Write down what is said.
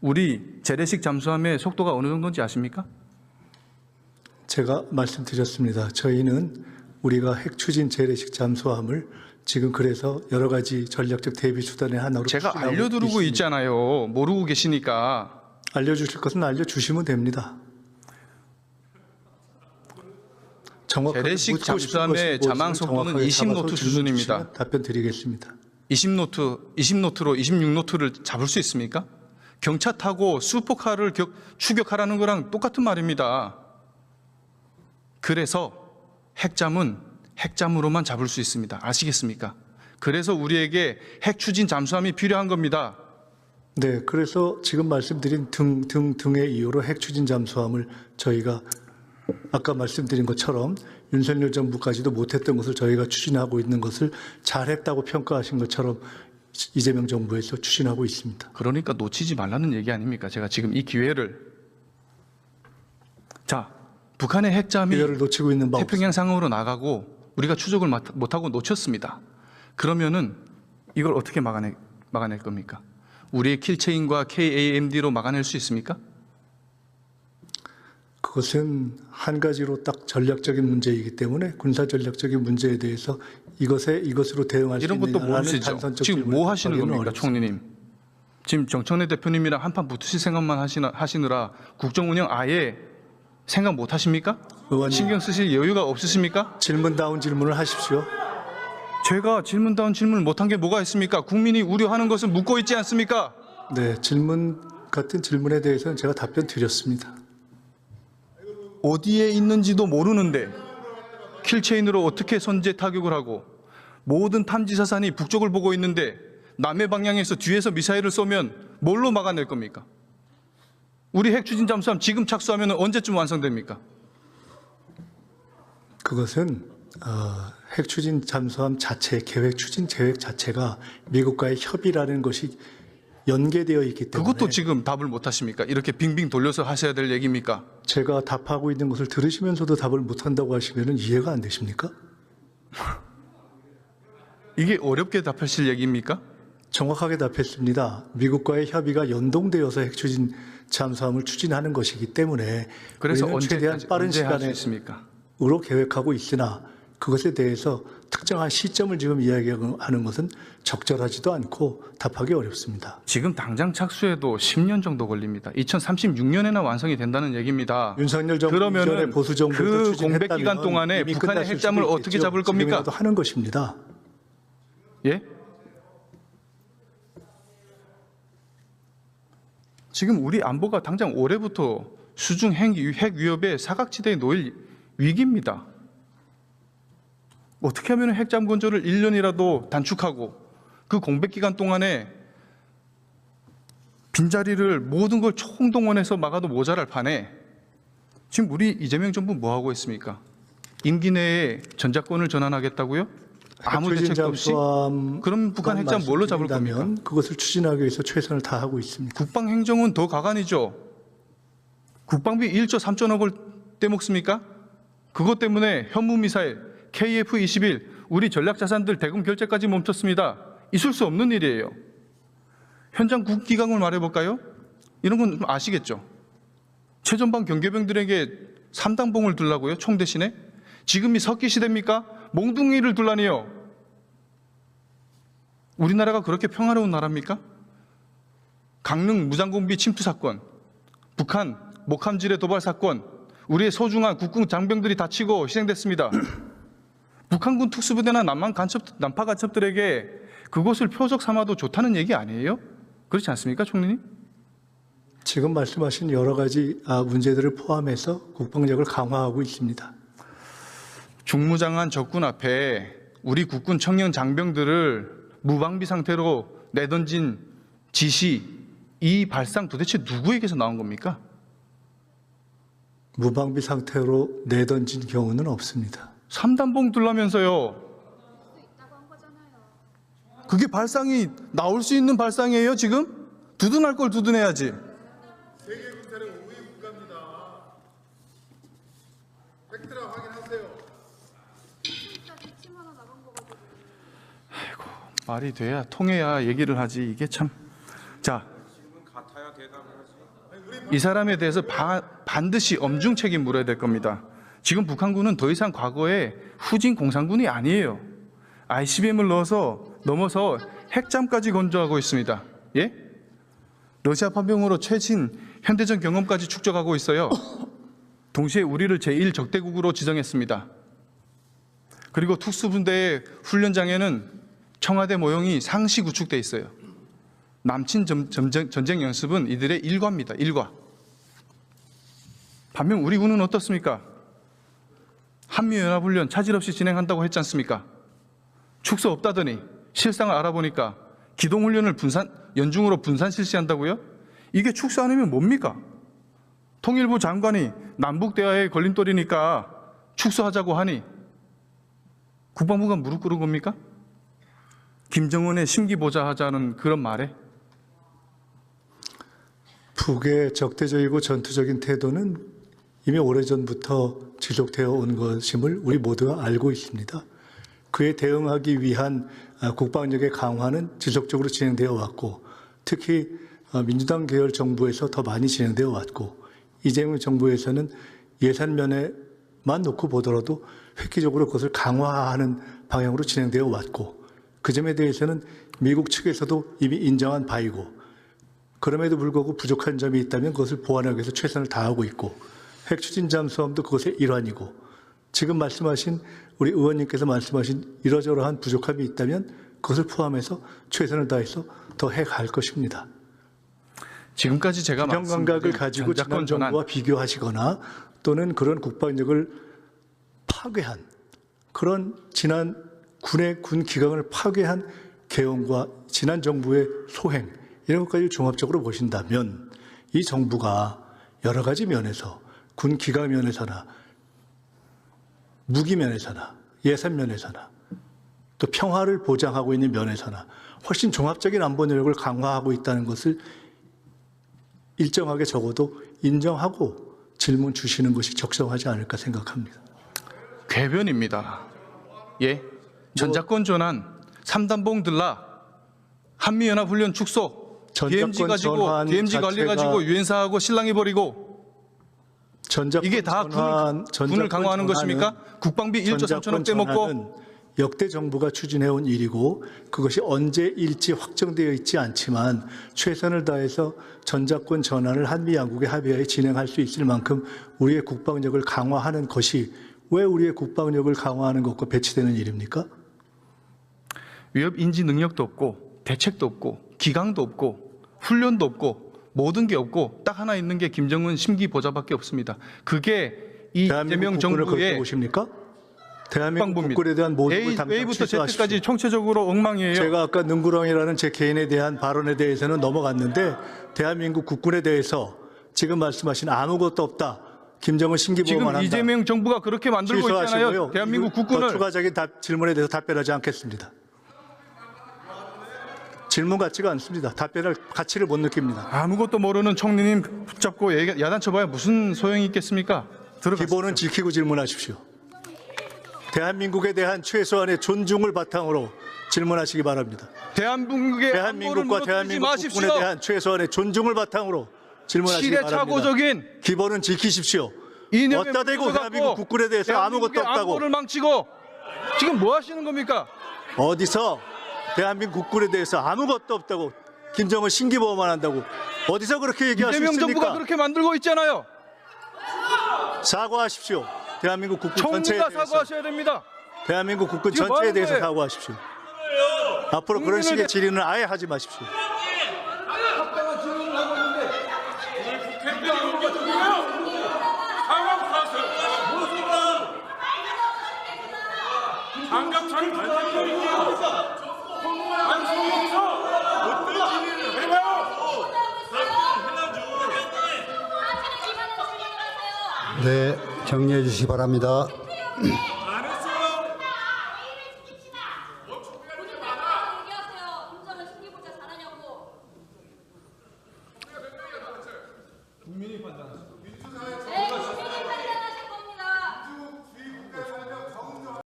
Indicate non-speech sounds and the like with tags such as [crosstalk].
우리 재래식 잠수함의 속도가 어느 정도인지 아십니까? 제가 말씀드렸습니다. 저희는 우리가 핵 추진 재래식 잠수함을 지금 그래서 여러 가지 전략적 대비 수단의 하나로 제가 있습니다. 있잖아요. 모르고 계시니까. 알려주실 것은 알려주시면 됩니다. 재래식 잠수함의 자망 속도는 정확하게 20 노트 잡아서 수준입니다. 주시면 답변 드리겠습니다. 20노트, 20노트로 26노트를 잡을 수 있습니까? 경차 타고 슈퍼카를 격- 추격하라는 거랑 똑같은 말입니다. 그래서 핵잠은 핵잠으로만 잡을 수 있습니다. 아시겠습니까? 그래서 우리에게 핵 추진 잠수함이 필요한 겁니다. 네, 그래서 지금 말씀드린 등, 등, 등의 이유로 핵 추진 잠수함을 저희가 아까 말씀드린 것처럼 윤석열 정부까지도 못했던 것을 저희가 추진하고 있는 것을 잘했다고 평가하신 것처럼 이재명 정부에서 추진하고 있습니다. 그러니까 놓치지 말라는 얘기 아닙니까? 제가 지금 이 기회를 자 북한의 핵잠이 기회를 놓치고 있는 바 태평양 상으로 나가고 우리가 추적을 못- 못하고 놓쳤습니다. 그러면은 이걸 어떻게 막아내, 막아낼 겁니까? 우리의 킬체인과 KAMD로 막아낼 수 있습니까? 그것은 한 가지로 딱 전략적인 문제이기 때문에 군사 전략적인 문제에 대해서 이것에 이것으로 대응할 수 이런 것도 모르시죠? 지금 뭐 하시는 겁니까, 어렵습니다. 총리님? 지금 정청래 대표님이랑 한판 붙으실 생각만 하시나, 하시느라 국정 운영 아예 생각 못 하십니까? 의원님. 신경 쓰실 여유가 없으십니까? 질문다운 질문을 하십시오. 제가 질문다운 질문을 못한 게 뭐가 있습니까? 국민이 우려하는 것은 묻고 있지 않습니까? 네, 질문 같은 질문에 대해서는 제가 답변 드렸습니다. 어디에 있는지도 모르는데 킬체인으로 어떻게 선제 타격을 하고 모든 탐지 사산이 북쪽을 보고 있는데 남해 방향에서 뒤에서 미사일을 쏘면 뭘로 막아낼 겁니까? 우리 핵 추진 잠수함 지금 착수하면 언제쯤 완성됩니까? 그것은 어, 핵 추진 잠수함 자체 계획 추진 계획 자체가 미국과의 협의라는 것이 연계되어 있기 때문에 그것도 지금 답을 못 하십니까? 이렇게 빙빙 돌려서 하셔야 될 얘기입니까? 제가 답하고 있는 것을 들으시면서도 답을 못 한다고 하시면 이해가 안 되십니까? [laughs] 이게 어렵게 답하실 얘기입니까? 정확하게 답했습니다. 미국과의 협의가 연동되어서 핵 추진 잠수함을 추진하는 것이기 때문에 그래서 언제 최대한 빠른 언제 시간에? 으로 계획하고 있으나 그것에 대해서 특정한 시점을 지금 이야기하는 것은 적절하지도 않고 답하기 어렵습니다. 지금 당장 착수해도 10년 정도 걸립니다. 2036년에나 완성이 된다는 얘기입니다. 윤석열 정부 이전에 보수 그 추진했다면 공백 기간 동안에 북한의 핵잠을 어떻게. 잡을 겁니까? 하는 것입니다. 예? 지금 우리 안보가 당장 올해부터 수중 핵 위협의 사각지대에 놓일 위기입니다. 어떻게 하면 핵잠 건조를 1년이라도 단축하고 그 공백 기간 동안에 빈자리를 모든 걸 총동원해서 막아도 모자랄 판에 지금 우리 이재명 정부 뭐 하고 있습니까? 임기 내에 전작권을 전환하겠다고요? 아무 대책도 없이? 그럼 북한 핵잠 뭘로 잡을 겁니까? 그것을 추진하기 위해서 최선을 다하고 있습니다. 국방 행정은 더 가관이죠. 국방비 1조 3천억을 떼먹습니까? 그것 때문에 현무 미사일 KF-21 우리 전략 자산들 대금 결제까지 멈췄습니다. 있을 수 없는 일이에요. 현장 국기강을 말해볼까요? 이런 건좀 아시겠죠? 최전방 경계병들에게 삼당봉을 들라고요? 총 대신에? 지금이 석기 시대입니까? 몽둥이를 둘라니요. 우리나라가 그렇게 평화로운 나라입니까? 강릉 무장공비 침투 사건, 북한 목함질의 도발 사건, 우리의 소중한 국군 장병들이 다치고 희생됐습니다. 북한군 특수부대나 남한 간첩, 남파 간첩들에게 그것을 표적 삼아도 좋다는 얘기 아니에요? 그렇지 않습니까, 총리님? 지금 말씀하신 여러 가지 아, 문제들을 포함해서 국방력을 강화하고 있습니다. 중무장한 적군 앞에 우리 국군 청년 장병들을 무방비 상태로 내던진 지시, 이 발상 도대체 누구에게서 나온 겁니까? 무방비 상태로 내던진 경우는 없습니다. 삼단봉 둘라면서요. 그게 발상이 나올 수 있는 발상이에요, 지금? 두둔할 걸 두둔해야지. 세계 군사력 5위 국가입니다. 팩트라 확인하세요. 말이 돼야 통해야 얘기를 하지. 이게 참. 자, 이 사람에 대해서 바- 반드시 엄중 책임 물어야 될 겁니다. 지금 북한군은 더 이상 과거의 후진 공산군이 아니에요. ICBM을 넣어서 넘어서 핵잠까지 건조하고 있습니다. 예? 러시아 파병으로 최신 현대전 경험까지 축적하고 있어요. 동시에 우리를 제1 적대국으로 지정했습니다. 그리고 특수분대의 훈련장에는 청와대 모형이 상시 구축돼 있어요. 남친 전- 전쟁, 전쟁 연습은 이들의 일과입니다. 일과. 반면 우리 군은 어떻습니까? 한미연합훈련 차질 없이 진행한다고 했지 않습니까? 축소 없다더니 실상을 알아보니까 기동훈련을 분산, 연중으로 분산 실시한다고요? 이게 축소 아니면 뭡니까? 통일부 장관이 남북 대화에 걸림돌이니까 축소하자고 하니 국방부가 무릎 꿇은 겁니까? 김정은의 심기 보자 하자는 그런 말에 북의 적대적이고 전투적인 태도는 이미 오래전부터 지속되어 온 것임을 우리 모두가 알고 있습니다. 그에 대응하기 위한 아, 국방력의 강화는 지속적으로 진행되어 왔고 특히 어, 민주당 계열 정부에서 더 많이 진행되어 왔고 이재명 정부에서는 예산 면에만 놓고 보더라도 획기적으로 그것을 강화하는 방향으로 진행되어 왔고 그 점에 대해서는 미국 측에서도 이미 인정한 바이고 그럼에도 불구하고 부족한 점이 있다면 그것을 보완하기 위해서 최선을 다하고 있고 핵 추진 잠수함도 그것의 일환이고 지금 말씀하신 우리 의원님께서 말씀하신 이러저러한 부족함이 있다면 그것을 포함해서 최선을 다해서 더 해갈 것입니다. 지금까지 제가 이런 감각을 말씀드린 가지고 지난 정부와 비교하시거나 또는 그런 국방력을 파괴한 그런 지난 군의 군 기강을 파괴한 개헌과 지난 정부의 소행 이런 것까지 종합적으로 보신다면 이 정부가 여러 가지 면에서 군 기강 면에서나 무기 면에서나 예산 면에서나 또 평화를 보장하고 있는 면에서나 훨씬 종합적인 안보 노력을 강화하고 있다는 것을 일정하게 적어도 인정하고 질문 주시는 것이 적성하지 않을까 생각합니다. 궤변입니다. 예, 전작권 전환, 삼단봉 들라, 한미연합훈련 축소, 전작권 DMZ 가지고 전환 DMZ 관리 가지고 유엔사하고 신랑이 버리고 전작권 이게 다 전환, 군을, 군을 강화하는 것입니까? 국방비 1조 3천억 전작권 떼먹고 역대 정부가 추진해온 일이고 그것이 언제일지 확정되어 있지 않지만 최선을 다해서 전작권 전환을 한미 양국의 합의하에 진행할 수 있을 만큼 우리의 국방력을 강화하는 것이 왜 우리의 국방력을 강화하는 것과 배치되는 일입니까? 위협 인지 능력도 없고 대책도 없고 기강도 없고 훈련도 없고 모든 게 없고 딱 하나 있는 게 김정은 심기 보좌밖에 없습니다. 그게 이 대한민국 이재명 정부의 보십니까? 대한민국. 국군에 대한 모든 걸 A, A부터 Z까지. 총체적으로 엉망이에요. 제가 아까 능구렁이라는 제 개인에 대한 발언에 대해서는 넘어갔는데 대한민국 국군에 대해서 지금 말씀하신 아무것도 없다. 김정은 신기보만 지금 한다. 이재명 정부가 그렇게 만들고 있잖아요. 취소하시고요. 대한민국 이거 더 국군을 추가적인 답- 질문에 대해서 답변하지 않겠습니다. 질문 같지가 않습니다. 답변할 가치를 못 느낍니다. 아무것도 모르는 총리님 붙잡고 얘기- 야단쳐봐야 무슨 소용이 있겠습니까? 들어가십시오. 기본은 지키고 질문하십시오. 대한민국에 대한 최소한의 존중을 바탕으로 질문하시기 바랍니다. 대한민국의 대한민국과 대한민국. 국군에 대한 최소한의 존중을 바탕으로 질문하시기 바랍니다. 시대착오적인 기본은 지키십시오. 어따 대고 대한민국 국군에 대해서 아무것도 없다고 안보를 망치고 지금 뭐 하시는 겁니까? 어디서 대한민국 국군에 대해서 아무것도 없다고 김정은 신기보호만 한다고 어디서 그렇게 얘기할 수 이재명 정부가 있습니까? 그렇게 만들고 있잖아요. 사과하십시오. 대한민국 국군 전체에 총리가 대해서 사과하셔야 됩니다. 대한민국 국군 전체에 대해서 거예요? 사과하십시오. 앞으로 그런 식의 대- 질의는 아예 하지 마십시오. 질문을 하고 있는데 장갑 잘 달라요. 아니 소용없어. 어떤 질의를 해봐요. 네, 정리해 주시기 바랍니다.